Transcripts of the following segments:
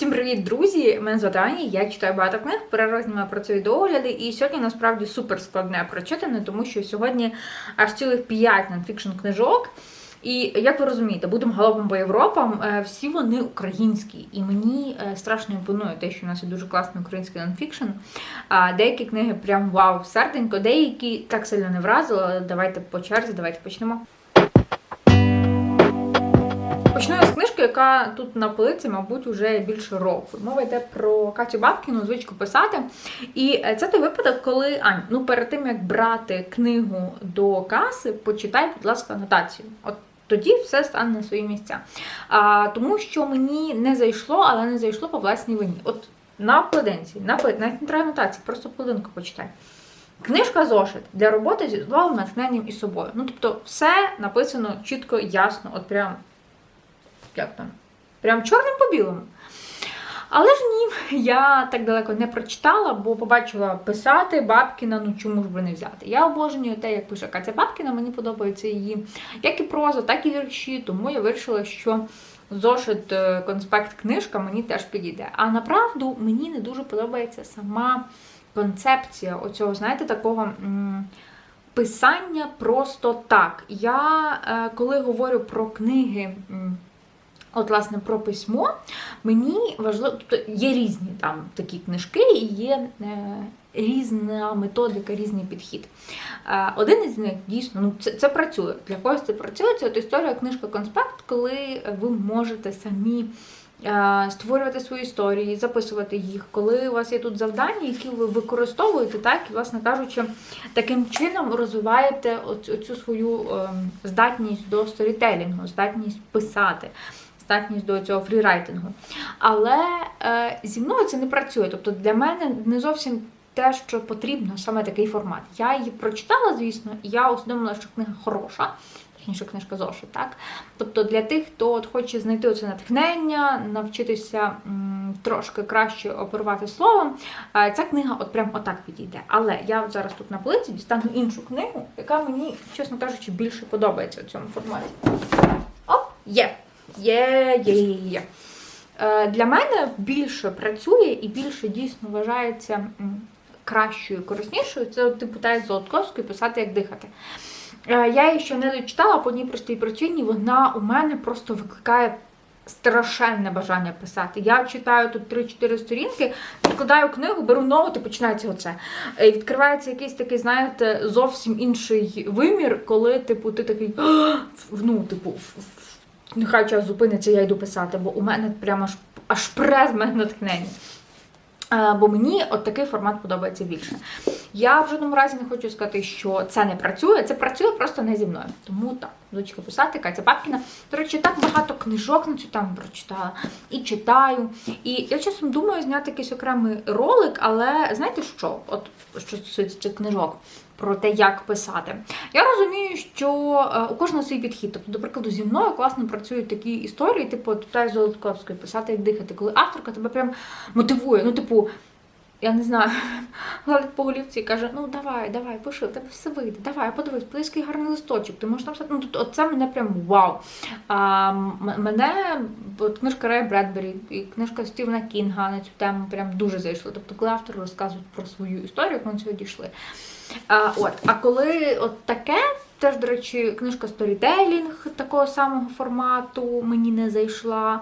Всім привіт, друзі! Мене звати Аня, я читаю багато книг, перерозніма про це відеогляди, і сьогодні насправді супер складне прочитане, тому що сьогодні аж цілих 5 нонфікшн книжок. І як ви розумієте, будемо галопом по Європам. е, Всі вони українські, і мені е, страшно імпонує те, що у нас є дуже класний український нонфікшн. Деякі книги прям вау, серденько, деякі так сильно не вразили. Давайте по черзі, давайте почнемо. Почну я з книжки, яка тут на полиці, мабуть, вже більше року. Мова йде про Катю Бабкіну, звичку писати. І е, це той випадок, коли Ань, ну перед тим як брати книгу до каси, почитай, будь ласка, анотацію. От тоді все стане на свої місця. А, тому що мені не зайшло, але не зайшло по власній вині. От на пледенці, на плед- навіть не треба анотації, просто плединку почитай. Книжка зошит для роботи зі словом, натхненням і собою. Ну, тобто, все написано чітко, ясно, от прям як там, прям чорним по білому. Але ж ні, я так далеко не прочитала, бо побачила писати Бабкіна, ну чому ж би не взяти. Я обожнюю те, як пише Катя Бабкіна, мені подобається її як і проза, так і вірші, тому я вирішила, що зошит е, конспект книжка мені теж підійде. А направду мені не дуже подобається сама концепція оцього, знаєте, такого. Писання просто так. Я е, коли говорю про книги, от, власне, про письмо, мені важливо, тобто є різні там такі книжки, і є е, різна методика, різний підхід. Е, один із них дійсно ну, це, це працює. Для когось це працює. Це от історія книжка конспект, коли ви можете самі. е, Створювати свої історії, записувати їх, коли у вас є тут завдання, які ви використовуєте, так і, власне кажучи, таким чином розвиваєте оцю, свою ем, здатність до сторітелінгу, здатність писати, здатність до цього фрірайтингу. Але е, зі мною це не працює. Тобто для мене не зовсім те, що потрібно, саме такий формат. Я її прочитала, звісно, і я усвідомила, що книга хороша. Точніше, книжка зошит, так? Тобто для тих, хто от хоче знайти оце натхнення, навчитися м, трошки краще оперувати словом, е, ця книга от прям отак підійде. Але я от зараз тут на полиці дістану іншу книгу, яка мені, чесно кажучи, більше подобається у цьому форматі. Оп, є! Є, є, є, є. Е, Для мене більше працює і більше дійсно вважається кращою, кориснішою. Це типу та з Золотковської писати, як дихати. Е, Я її ще не дочитала по одній простій причині. Вона у мене просто викликає страшенне бажання писати. Я читаю тут 3-4 сторінки, відкладаю книгу, беру нову, і починається оце. І відкривається якийсь такий, знаєте, зовсім інший вимір, коли, типу, ти такий, ну, типу, нехай час зупиниться, я йду писати, бо у мене прямо аж, аж пре мене натхнення. Е, Бо мені от такий формат подобається більше. Я в жодному разі не хочу сказати, що це не працює, це працює просто не зі мною. Тому так, звичайно писати, Катя Бабкіна. До речі, так багато книжок на цю тему прочитала і читаю. І я часом думаю зняти якийсь окремий ролик, але знаєте що? От що стосується цих книжок. Про те, як писати. Я розумію, що е, у кожного свій підхід. Тобто, до прикладу, зі мною класно працюють такі історії, типу Тутай Золотковської, писати як дихати, коли авторка тебе прям мотивує. Ну, типу, я не знаю, гладить по голівці і каже: ну давай, давай, пиши, в тебе все вийде, давай, подивись, подивись, гарний листочок, ти можеш там все. Ну, оце мене прям вау. А, мене от, книжка Рея Бредбері і книжка Стівена Кінга на цю тему прям дуже зайшли. Тобто, коли автори розказують про свою історію, як вони цього дійшли. А, от, а коли от таке, теж, до речі, книжка Сторітелінг такого самого формату мені не зайшла.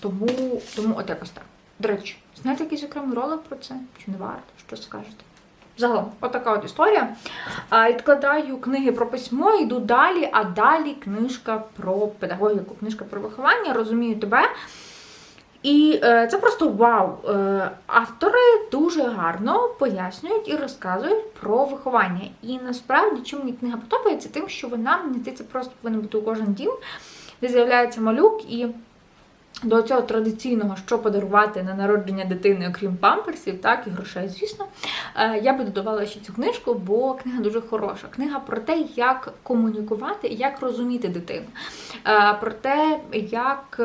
Тому, тому от якось так. До речі, знаєте якийсь окремий ролик про це? Чи не варто? Що скажете? Загалом, отака от історія. А, відкладаю книги про письмо, йду далі, а далі книжка про педагогіку, книжка про виховання, розумію тебе. І е, це просто вау. Е, автори дуже гарно пояснюють і розказують про виховання. І насправді, чим мені книга подобається, тим, що вона мені здається, просто повинна бути у кожен дім, де з'являється малюк і. До цього традиційного, що подарувати на народження дитини, окрім памперсів, так і грошей, звісно, е, я би додавала ще цю книжку, бо книга дуже хороша. Книга про те, як комунікувати як розуміти дитину, Е, про те, як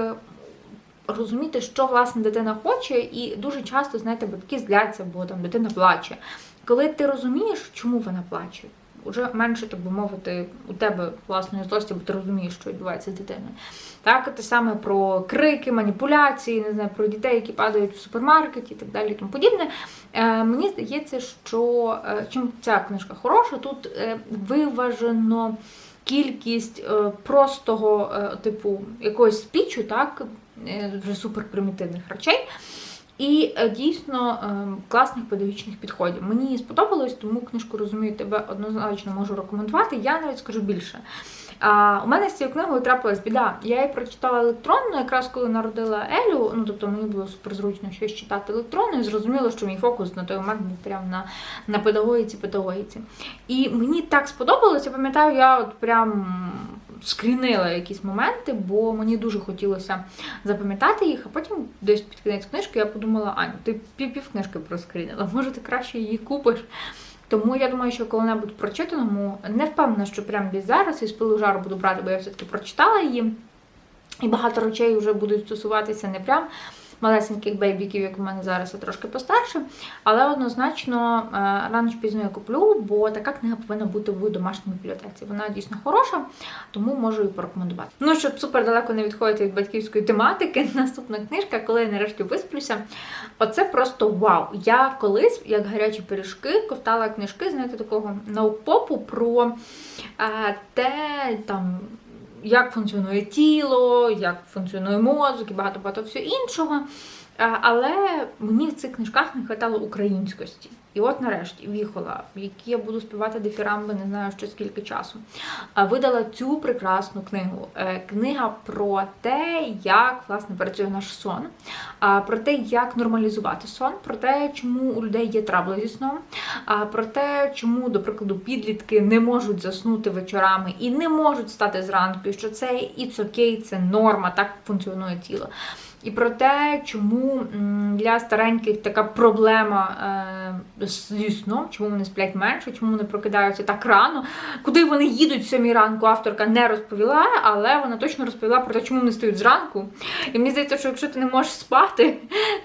розуміти, що власне дитина хоче, і дуже часто, знаєте, батьки зляться, бо там дитина плаче. Коли ти розумієш, чому вона плаче, вже менше, так би мовити, у тебе власної злості, бо ти розумієш, що відбувається з дитиною. Так, те саме про крики, маніпуляції, не знаю, про дітей, які падають в супермаркеті і так далі. і Тому подібне. Е, мені здається, що е, чим ця книжка хороша, тут е, виважено кількість е, простого, е, типу, якогось спічу, так, е, вже суперпримітивних речей. І е, дійсно е, класних педагогічних підходів. Мені сподобалось, тому книжку розумію, тебе однозначно можу рекомендувати. Я навіть скажу більше. А, у мене з цією книгою трапилась біда. Я її прочитала електронно, якраз коли народила Елю. Ну тобто мені було суперзручно щось читати електронно, і зрозуміло, що мій фокус на той момент був прямо на, на педагогіці, педагогіці. І мені так сподобалося, пам'ятаю, я от прям скрінила якісь моменти, бо мені дуже хотілося запам'ятати їх, а потім десь під кінець книжки я подумала, Аню, ти пів книжки проскрінила, може ти краще її купиш. Тому я думаю, що коли-небудь прочитаному, не впевнена, що прямо десь зараз із пилу жару буду брати, бо я все-таки прочитала її. І багато речей вже будуть стосуватися не прям малесеньких бейбіків, як у мене зараз, а трошки постарше. Але однозначно е, рано чи пізно я куплю, бо така книга повинна бути в домашній бібліотеці. Вона дійсно хороша, тому можу її порекомендувати. Ну, щоб супер далеко не відходити від батьківської тематики, наступна книжка, коли я нарешті висплюся. Оце просто вау. Я колись, як гарячі пиріжки, ковтала книжки, знаєте, такого наукпопу про е, те там як функціонує тіло, як функціонує мозок і багато-багато всього іншого. Але мені в цих книжках не вистачало українськості. І от нарешті Віхола, в якій я буду співати дифірамби, не знаю ще скільки часу, видала цю прекрасну книгу. Е, Книга про те, як власне працює наш сон, про те, як нормалізувати сон, про те, чому у людей є трабли зі сном, про те, чому, до прикладу, підлітки не можуть заснути вечорами і не можуть стати зранку, і що це it's окей, це норма, так функціонує тіло. І про те, чому для стареньких така проблема е, зі сном, чому вони сплять менше, чому вони прокидаються так рано, куди вони їдуть в сьомій ранку, авторка не розповіла, але вона точно розповіла про те, чому вони стають зранку. І мені здається, що якщо ти не можеш спати,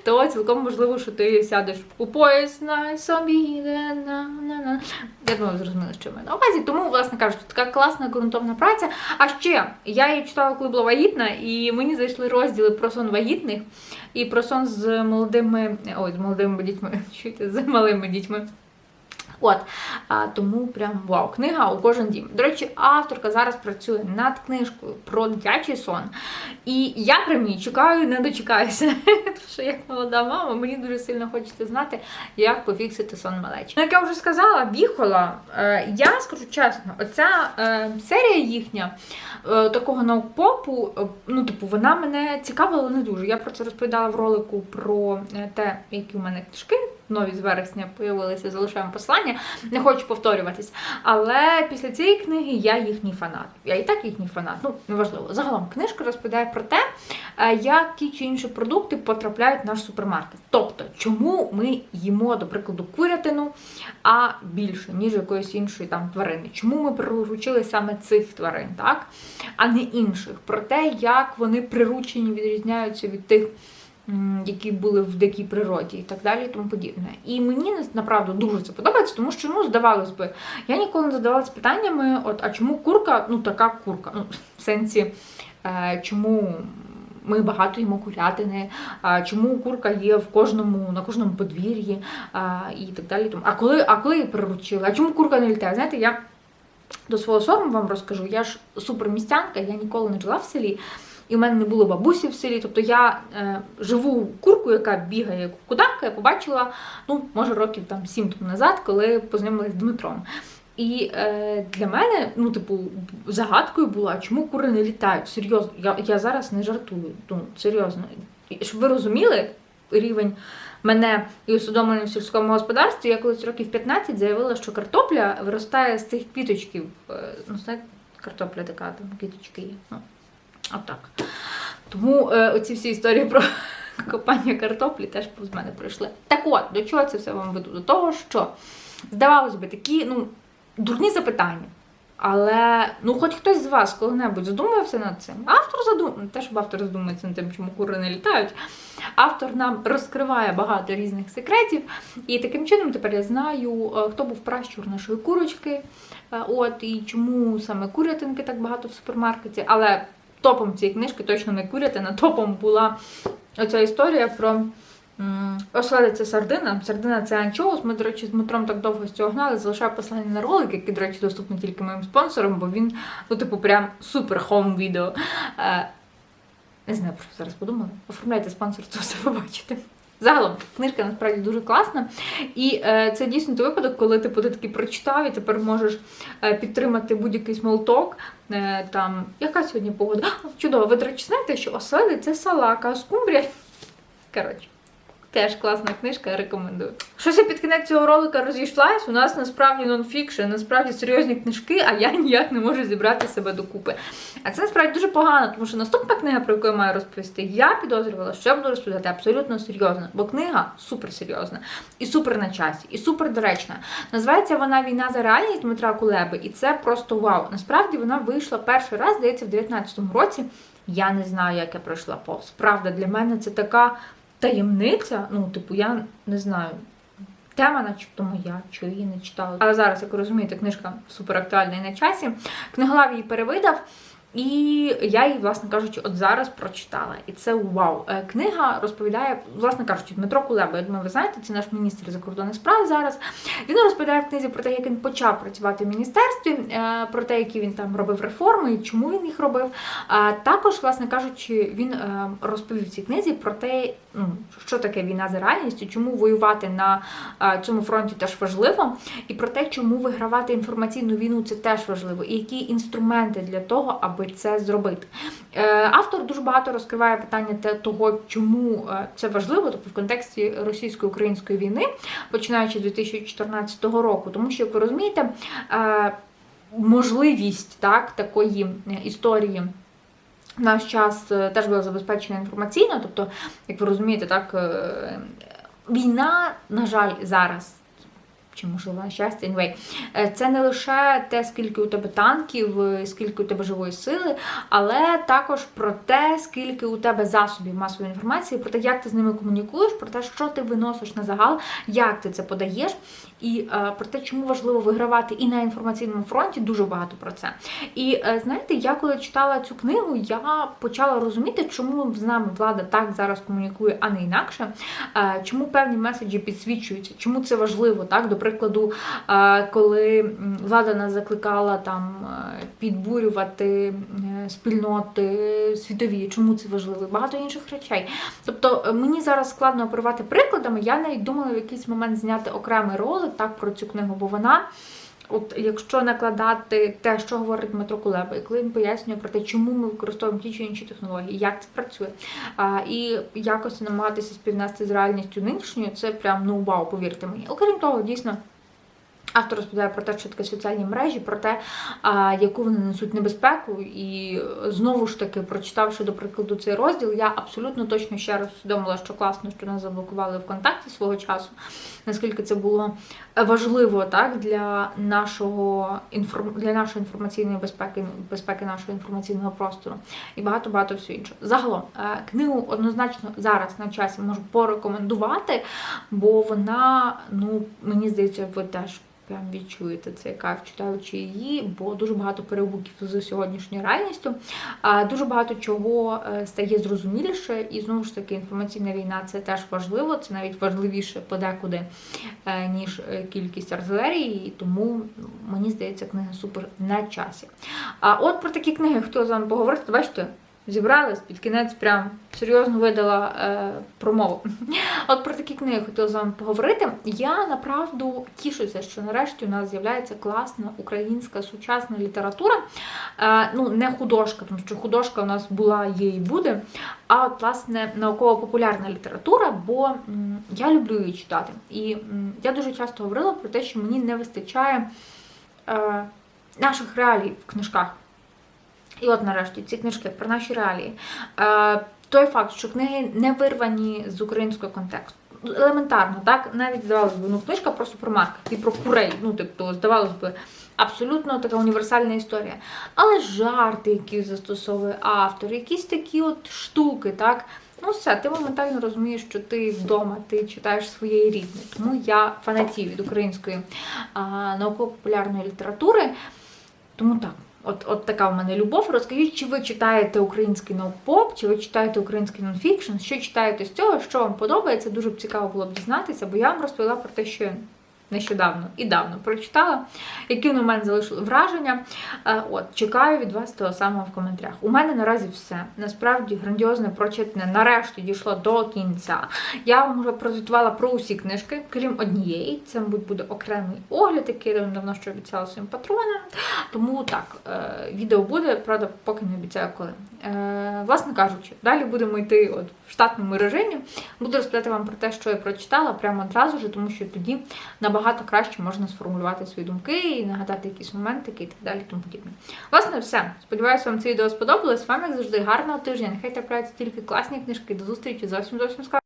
то цілком можливо, що ти сядеш у пояс на собі. на- на- на-. Я думаю, зрозуміли, що я маю на увазі. Тому, власне кажучи, така класна ґрунтовна праця. А ще я її читала, коли була вагітна, і мені зайшли розділи про сон вагітних і про сон з молодими, ой, з молодими дітьми, чуєте, з малими дітьми. От, а, тому прям вау, книга у кожен дім. До речі, авторка зараз працює над книжкою про дитячий сон. І я прям її чекаю, не дочекаюся. Тому що як молода мама, мені дуже сильно хочеться знати, як пофіксити сон малечі. Ну, як я вже сказала, віхола, е, я скажу чесно, оця е, серія їхня е, такого наукпопу, ну, типу, вона мене цікавила не дуже. Я про це розповідала в ролику про те, які у мене книжки нові з вересня появилися, залишаємо послання. Не хочу повторюватись. Але після цієї книги я їхній фанат. Я і так їхній фанат. Ну, неважливо. Загалом книжка розповідає про те, е, як ті чи інші продукти потрапляють в наш супермаркет. Тобто, чому ми їмо, до прикладу, курятину, а більше, ніж якоїсь іншої там тварини. Чому ми приручили саме цих тварин, так? а не інших. Про те, як вони приручені, відрізняються від тих які були в дикій природі і так далі, і тому подібне. І мені направду дуже це подобається, тому що ну здавалось би, я ніколи не задавалася питаннями: от а чому курка, ну така курка, ну в сенсі, е, чому. Ми багато їмо курятини, чому курка є в кожному на кожному подвір'ї і так далі. А коли, а коли її приручили? А чому курка не літає? Знаєте, я до свого сорому вам розкажу. Я ж супермістянка, я ніколи не жила в селі, і в мене не було бабусі в селі. Тобто я е, живу курку, яка бігає як кудака, я побачила, ну, може, років там сім тому назад, коли познайомилася з Дмитром. І е, для мене, ну, типу, загадкою була, чому кури не літають? Серйозно, я, я зараз не жартую. Ну, серйозно. Щоб ви розуміли рівень мене і усвідомлення в сільському господарстві, я колись років 15 заявила, що картопля виростає з цих квіточків. Е, Ну, знаєте, картопля така, там квіточки є. Отак. Тому е, оці всі історії про копання картоплі теж повз мене пройшли. Так от, до чого це все вам веду? До того, що, здавалось би, такі ну, дурні запитання. Але ну, хоч хтось з вас коли-небудь задумувався над цим. Автор задум... те, щоб автор задумується над тим, чому кури не літають. Автор нам розкриває багато різних секретів. І таким чином тепер я знаю, е, хто був пращур нашої курочки. е, От і чому саме курятинки так багато в супермаркеті. Але топом цієї книжки точно не курятина. Топом була оця історія про. Оселиця Сардина. Сардина це анчоус. Ми, до речі, з Дмитром так довго з цього гнали. Залишаю посилання на ролик, який, до речі, доступний тільки моїм спонсорам, бо він, ну, типу, прям супер хоум відео. Не знаю, про що зараз подумали. Оформляйте спонсорство, все побачите. Загалом, книжка насправді дуже класна. І е, це дійсно той випадок, коли типу, ти таки прочитав і тепер можеш е, підтримати будь-який смолток. Е, там, яка сьогодні погода? А, чудово, ви, до речі, знаєте, що оселі це салака, а скумбрія. Коротше. Теж класна книжка, рекомендую. Щось я під кінець цього ролика розійшлась. У нас насправді нонфікшн, насправді серйозні книжки, а я ніяк не можу зібрати себе докупи. А це насправді дуже погано, тому що наступна книга, про яку я маю розповісти, я підозрювала, що я буду розповідати абсолютно серйозно, бо книга суперсерйозна, і супер на часі, і супер доречна. Називається вона Війна за реальність Дмитра Кулеби, і це просто вау. Насправді вона вийшла перший раз, здається, в 19-му році. Я не знаю, як я пройшла повз. Правда, для мене це така таємниця. Ну, типу, я не знаю. Тема, начебто моя, чи її не читала. Але зараз, як ви розумієте, книжка суперактуальна і на часі. Книголав її перевидав. І я її, власне кажучи, от зараз прочитала. І це вау. Е, Книга розповідає, власне кажучи, Дмитро Кулеба. Я думаю, ви знаєте, це наш міністр закордонних справ зараз. Він розповідає в книзі про те, як він почав працювати в міністерстві, е, про те, які він там робив реформи і чому він їх робив. А також, власне кажучи, він е, розповів в цій книзі про те, ну, що таке війна за реальністю, чому воювати на цьому фронті теж важливо, і про те, чому вигравати інформаційну війну це теж важливо, і які інструменти для того, аби це зробити. Е, Автор дуже багато розкриває питання того, чому е, це важливо, тобто в контексті російсько-української війни, починаючи з 2014 року. Тому що, як ви розумієте, е, можливість так, такої історії. Наш час теж була забезпечена інформаційно, тобто, як ви розумієте, так війна, на жаль, зараз. Чи можливо на щастя, anyway, е, це не лише те, скільки у тебе танків, е, скільки у тебе живої сили, але також про те, скільки у тебе засобів масової інформації, про те, як ти з ними комунікуєш, про те, що ти виносиш на загал, як ти це подаєш, і е, про те, чому важливо вигравати і на інформаційному фронті, дуже багато про це. І знаєте, я коли читала цю книгу, я почала розуміти, чому з нами влада так зараз комунікує, а не інакше. Чому певні меседжі підсвічуються, чому це важливо, так? Прикладу, е, коли влада нас закликала там е, підбурювати е, спільноти світові, чому це важливо, багато інших речей. Тобто мені зараз складно оперувати прикладами. Я навіть думала в якийсь момент зняти окремий ролик так про цю книгу, бо вона. От якщо накладати те, що говорить Дмитро Кулеба, і коли він пояснює про те, чому ми використовуємо ті чи інші технології, як це працює, а, і якось намагатися співнести з реальністю нинішньою, це прям ну вау, повірте мені. Окрім того, дійсно. Автор розповідає про те, що таке соціальні мережі, про те, яку вони несуть небезпеку. І знову ж таки, прочитавши, до прикладу, цей розділ, я абсолютно точно ще раз усвідомила, що класно, що нас заблокували ВКонтакті свого часу, наскільки це було важливо так, для, нашого, для нашої інформаційної безпеки, безпеки нашого інформаційного простору і багато-багато всього іншого. Загалом, е, книгу однозначно зараз на часі можу порекомендувати, бо вона, ну, мені здається, ви теж прям відчуєте цей кайф, читаючи її, бо дуже багато перегуків з сьогоднішньою реальністю. Дуже багато чого е, стає зрозуміліше, і знову ж таки інформаційна війна це теж важливо, це навіть важливіше подекуди, е, ніж е, кількість артилерії, тому мені здається, книга супер на часі. А от про такі книги хотіла з вами поговорити, бачите. Зібралась під кінець, прям серйозно видала е, промову. От про такі книги хотіла з вами поговорити. Я направду тішуся, що нарешті у нас з'являється класна українська сучасна література. Е, ну, не художка, тому що художка у нас була, є і буде. А от, власне, науково-популярна література, бо м, я люблю її читати. І м, я дуже часто говорила про те, що мені не вистачає е, наших реалій в книжках. І от нарешті ці книжки про наші реалії. Е, той факт, що книги не вирвані з українського контексту. елементарно, так? Навіть здавалось би, ну книжка про супермаркет і про курей. Ну, тобто, здавалось би, абсолютно така універсальна історія. Але жарти, які застосовує автор, якісь такі от штуки, так? Ну, все, ти моментально розумієш, що ти вдома, ти читаєш своєї рідної. Тому я фанатію від української науково-популярної літератури. Тому так, от, от така в мене любов. Розкажіть, чи ви читаєте український наукпоп, чи ви читаєте український нонфікшн, що читаєте з цього, що вам подобається. Дуже б цікаво було б дізнатися, бо я вам розповіла про те, що нещодавно і давно прочитала, які на мене залишили враження. Е, От, чекаю від вас того самого в коментарях. У мене наразі все. Насправді грандіозне прочитане нарешті дійшло до кінця. Я вам вже прозвітувала про усі книжки, крім однієї. Це, мабуть, буде окремий огляд, який я давно що обіцяла своїм патронам. Тому так, е, відео буде, правда, поки не обіцяю коли. Е, Власне кажучи, далі будемо йти от в штатному режимі. Буду розповідати вам про те, що я прочитала прямо одразу ж, тому що тоді набагато краще можна сформулювати свої думки і нагадати якісь моментики і так далі. Тому подібне. Власне, все. Сподіваюся, вам це відео сподобалось. З вами як завжди гарного тижня. Нехай трапляються тільки класні книжки. До зустрічі зовсім зовсім скоро.